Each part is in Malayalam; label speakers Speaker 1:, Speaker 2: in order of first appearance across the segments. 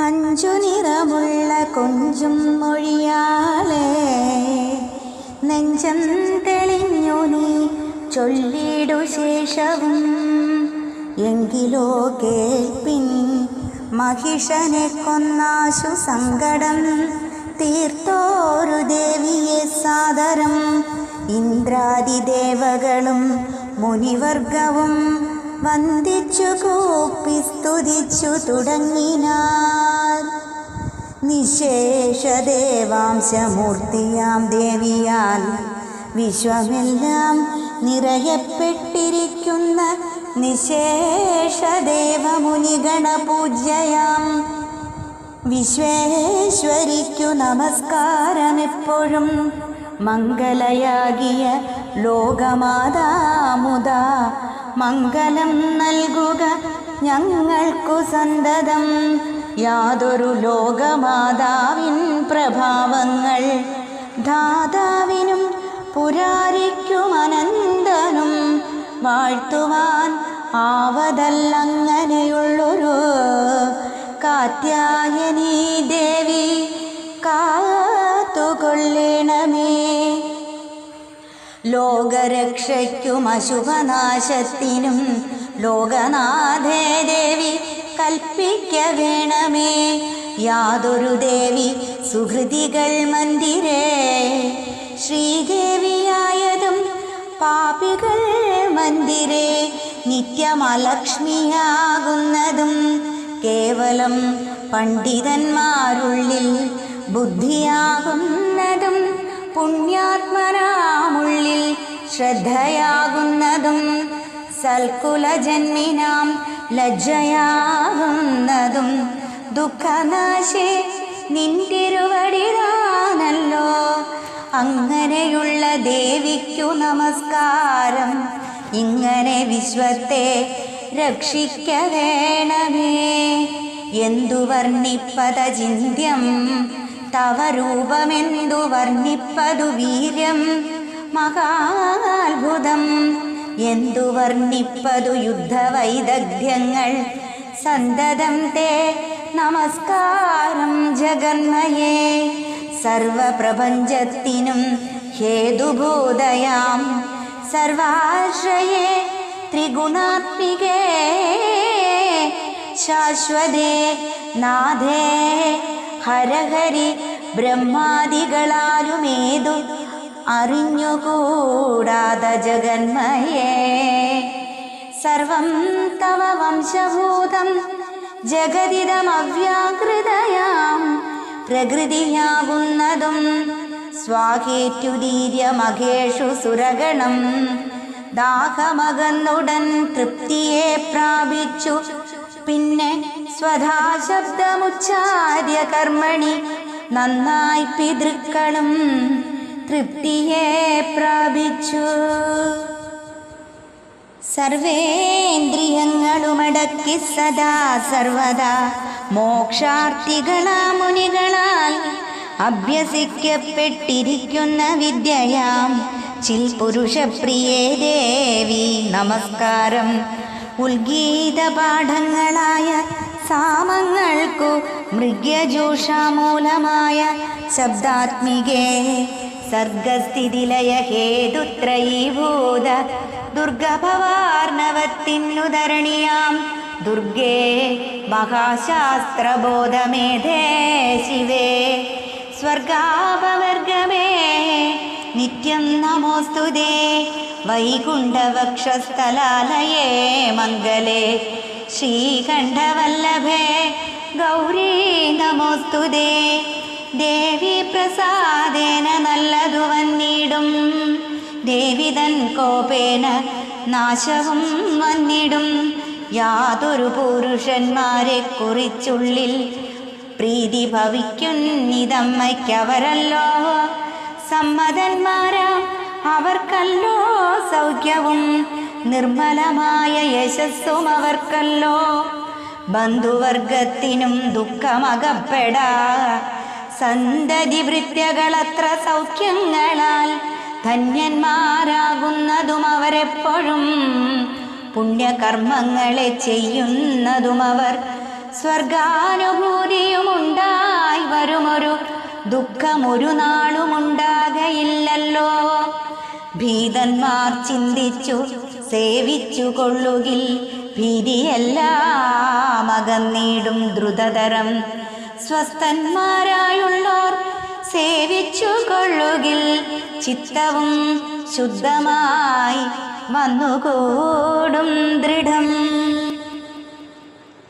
Speaker 1: അഞ്ചു നിറമുള്ള കൊഞ്ചും മൊഴിയാളെ നെഞ്ചം തെളിഞ്ഞു നീ ചൊല്ലിടു ശേഷവും. എങ്കിലോ കേൾപ്പിൻ മഹിഷനെ കൊന്നാശു സങ്കടം. തീർത്തോരു ദേവിയെ സാദരം. ഇന്ദ്രാദിദേവകളും മുനിവർഗവും വന്ദിച്ചു കൂപ്പി സ്തുതിച്ചു തുടങ്ങിനാർ നിശേഷദേവാംശമൂർത്തിയാം ദേവിയാൽ വിശ്വമെല്ലാം നിറയപ്പെട്ടിരിക്കുന്ന നിശേഷദേവമുനിഗണപൂജ്യയാം. വിശ്വേശ്വരിക്കു നമസ്കാരമെപ്പോഴും മംഗളയാകിയ ലോകമാതാമുദ മംഗളം നൽകുക ഞങ്ങൾക്കു സന്തതം. യാതൊരു ലോകമാതാവിൻ പ്രഭാവങ്ങൾ ദാതാവിനും പുരാരിക്കുമനന്തനും വാഴ്ത്തുവാൻ ആവതല്ലങ്ങനെയുള്ളൊരു കാത്യായനി ദേവി കാത്തുകൊള്ളണമേ. ലോകരക്ഷയ്ക്കും അശുഭനാശത്തിനും ലോകനാഥേ ദേവി കൽപ്പിക്ക വേണമേ. യാതൊരു ദേവി സുഹൃതികൾ മന്ദിരേ. ശ്രീദേവിയായതും പാപികൾ മന്ദിരേ. നിത്യമലക്ഷ്മിയാകുന്നതും കേവലം പണ്ഡിതന്മാരുള്ളിൽ ബുദ്ധിയാകുന്നതും പുണ്യാത്മനാമുള്ളിൽ ശ്രദ്ധയാകുന്നതും സൽക്കുലജന്മിനാം ലജ്ജയാകുന്നതും ദുഃഖനാശേ നിന്തിരുവടിതാണല്ലോ അങ്ങനെയുള്ള ദേവിക്കു നമസ്കാരം ഇങ്ങനെ വിശ്വത്തെ രക്ഷിക്ക വേണമേ. എന്തു വർണിപ്പത ചിന്ത്യം തവ രൂപമെന്തു വർണിപ്പതു വീര്യം മഹാത്ഭുതം എന്തു വർണിപ്പതു യുദ്ധവൈദഗ്ധ്യങ്ങൾ? സന്തതം തേ നമസ്കാരം ജഗന്മയേ. സർവപ്രപഞ്ചത്തിനും ഹേതുഭൂതയാം സർവാശ്രയേ ത്രിഗുണാത്മികേ. ശാശ്വതേ നാഥേ. ഹരഹരി ബ്രഹ്മാദികളാലുമേതു അറിഞ്ഞുകൂടാത ജഗന്മയേ. സർവം തവ വംശഭൂതം ജഗതിതമവ്യാകൃതയാം. പ്രകൃതിയാകുന്നതും സ്വാഹേറ്റുദീര്യമഖേഷു സുരഗണം. ദാഹമകന്നുടൻ തൃപ്തിയെ പ്രാപിച്ചു. പിന്നെ സ്വധാ ശബ്ദമുച്ചാര്യ കർമ്മണി നന്നായി പിതൃക്കളും തൃപ്തിയെ പ്രാപിച്ചു. സർവേന്ദ്രിയങ്ങളുമടക്കി സദാ സർവദാ മോക്ഷാർത്ഥികളാ മുനികളാൽ അഭ്യസിക്കപ്പെട്ടിരിക്കുന്ന വിദ്യയാം. ചിൽ പുരുഷപ്രിയേ ദേവി നമസ്കാരം. ഉൽഗീത പാഠങ്ങളായ സാമങ്ങൾക്കു മൃഗ്യജൂഷാമൂലമായ ശബ്ദാത്മികേ സർഗസ്ഥിതിലയ ഹേതുത്രയീഭൂത ദുർഗഭവാർണവത്തിനുധരണിയാം ദുർഗേ മഹാശാസ്ത്രബോധമേധേ ശിവേ. സ്വർഗാപവർഗമേ നിത്യം നമോസ്തുതേ വൈകുണ്ഠവക്ഷസ്ഥലാലയേ മംഗലേ. ശ്രീകണ്ഠവല്ലഭേ ഗൗരീ നമോസ്തുതേ ദേവി പ്രസാദേന നല്ലതു വന്നിടും ദേവിതൻ കോപേന നാശവും വന്നിടും. യാതൊരു പുരുഷന്മാരെ കുറിച്ചുള്ളിൽ പ്രീതി ഭവിക്കുന്നിതമ്മയ്ക്കവരല്ലോ സമ്മതന്മാരാം അവർക്കല്ലോ സൗഖ്യവും. നിർമ്മലമായ യശസ്സും അവർക്കല്ലോ. ബന്ധുവർഗത്തിനും ദുഃഖമകപ്പെടാ. സന്തതി വൃത്യകളത്ര സൗഖ്യങ്ങളാൽ ധന്യന്മാരാകുന്നതും അവരെപ്പോഴും പുണ്യകർമ്മങ്ങളെ ചെയ്യുന്നതും അവർ സ്വർഗാനുഭൂതിയുമുണ്ടായി വരുമൊരു ദുഃഖമൊരു നാളുമുണ്ടാകയില്ലല്ലോ. ഭീതന്മാർ ചിന്തിച്ചു സേവിച്ചു കൊള്ളുകിൽ ഭീതിയെല്ലാം അകന്നീടും ദ്രുതതരം. സ്വസ്ഥന്മാരായുള്ളോർ സേവിച്ചു കൊള്ളുകിൽ ചിത്തവും ശുദ്ധമായി വന്നുകൂടും ദൃഢം.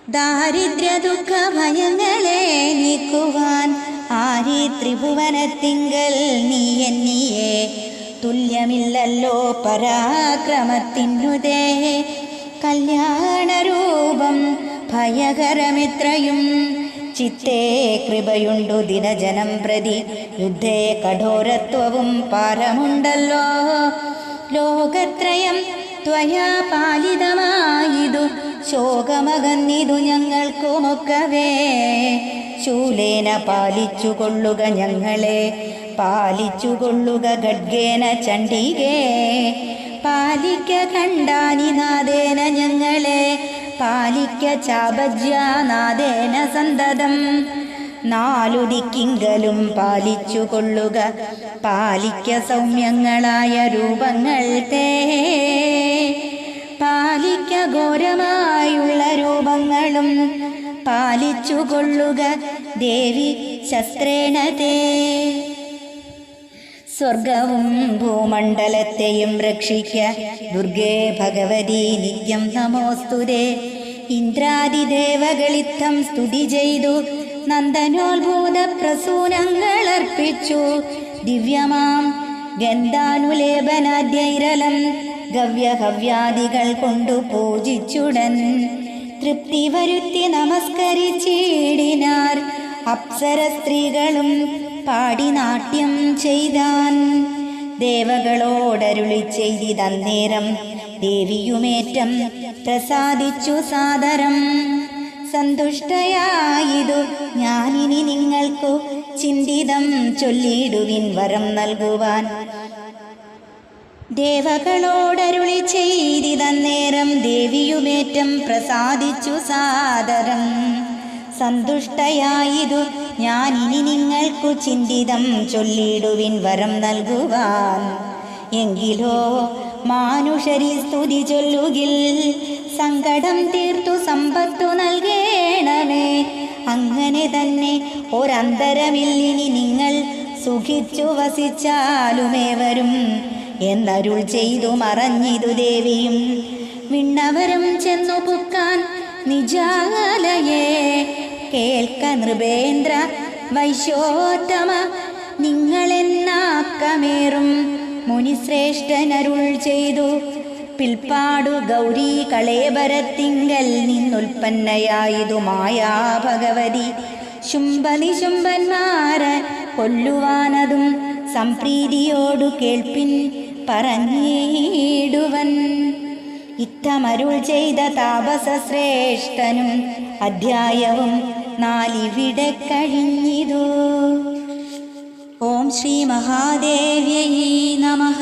Speaker 1: ദാരിദ്ര്യ ദുഃഖ ഭയങ്ങളെ നീക്കുവാൻ ആരി ത്രിഭുവനത്തിങ്കൽ നീ എന്നിയെ തുല്യമില്ലല്ലോ പരാക്രമത്തിനുതേ. കല്യാണരൂപം ഭയകരമിത്രയും ചിത്തേ കൃപയുണ്ടു ദിനജനം പ്രതി. യുദ്ധേ കഠോരത്വവും പാരമുണ്ടല്ലോ. ലോകത്രയം ത്വയാ പാലിതമായിതു. ശോകമകന്നിതു ഞങ്ങൾക്കുമൊക്കവേ. ശൂലേന പാലിച്ചു കൊള്ളുക ഞങ്ങളെ. പാലിച്ചു കൊള്ളുക ഖഡ്ഗേന ചണ്ഡികേ. പാലിക്ക കണ്ടാനിനാഥേന ഞങ്ങളെ. പാലിക്ക ചാപജ്യാനാദേന സന്തതം. നാലു ദിക്കിങ്കലും പാലിച്ചു കൊള്ളുക. പാലിക്ക സൗമ്യങ്ങളായ രൂപങ്ങൾ തേ. പാലിക്ക ഘോരമായുള്ള രൂപങ്ങളും പാലിച്ചു കൊള്ളുക. ദേവി ശസ്ത്രേണ തേ. സ്വർഗവും ഭൂമണ്ഡലത്തെയും രക്ഷിക്ക. ദുർഗേ ഭഗവതി നിത്യം നമോസ്തുതേ. ഇന്ദ്രാദിദേവകളിത്തം സ്തുതി ചെയ്തു. നന്ദനോത്ഭൂത പ്രസൂനങ്ങൾ അർപ്പിച്ചു ദിവ്യമാം ഗന്ധാനുലേപനാദ്യൈരലം ഗവ്യഹവ്യാദികൾ കൊണ്ടു പൂജിച്ചുടൻ. തൃപ്തി വരുത്തി നമസ്കരിച്ചിടിനാർ അപ്സര സ്ത്രീകളും പാടി നാട്യം ചെയ്താൻ ദേവകളോടരുളി ചെയ്തിതന്നേരം ദേവിയുമേറ്റം പ്രസാദിച്ചു സാദരം. സന്തുഷ്ടയായിതു. ഞാനിനി നിങ്ങൾക്കു ചിന്തിതം ചൊല്ലിടുവിൻ വരം നൽകുവാൻ. ദേവകളോടരുളി ചെയ്തിതന്നേരം ദേവിയുമേറ്റം പ്രസാദിച്ചു സാദരം. സന്തുഷ്ടയായിതു ഞാനിനി നിങ്ങൾക്കു ചിന്തിതം ചൊല്ലിടുവിൻ വരം നൽകുവാൻ. എങ്കിലോ മാനുഷരി സ്തുതി ചൊല്ലുകിൽ സങ്കടം തീർത്തു സമ്പത്തു നൽകേണമേ. അങ്ങനെ തന്നെ ഒരന്തരമില്ലിനി നിങ്ങൾ സുഖിച്ചു വസിച്ചാലുമേ വരും എന്നരുൾ ചെയ്തു മറഞ്ഞിതു ദേവിയും. വിണ്ണവരും ചെന്നു പുക്കാൻ നിജാലയെ. കേൾക്ക നൃപേന്ദ്ര വൈശോത്തമ നിങ്ങളെന്നാക്കമേറും. മുനിശ്രേഷ്ഠനരുൾ ചെയ്തു. പിൽപ്പാടു ഗൗരി കളേബരത്തിങ്കൽ നിന്നുൽപ്പന്നയായതു മായാ ഭഗവതി. ശുംഭനിശുംഭന്മാരെ കൊല്ലുവാനതും സംപ്രീതിയോടു കേൾപ്പിൻ പറഞ്ഞിടുവൻ ഇത്തമരുൾ ചെയ്ത താപസശ്രേഷ്ഠനും അധ്യായവും നാലിവിടെ കഴിഞ്ഞിതു. ഓം ശ്രീ മഹാദേവ്യൈ നമഃ.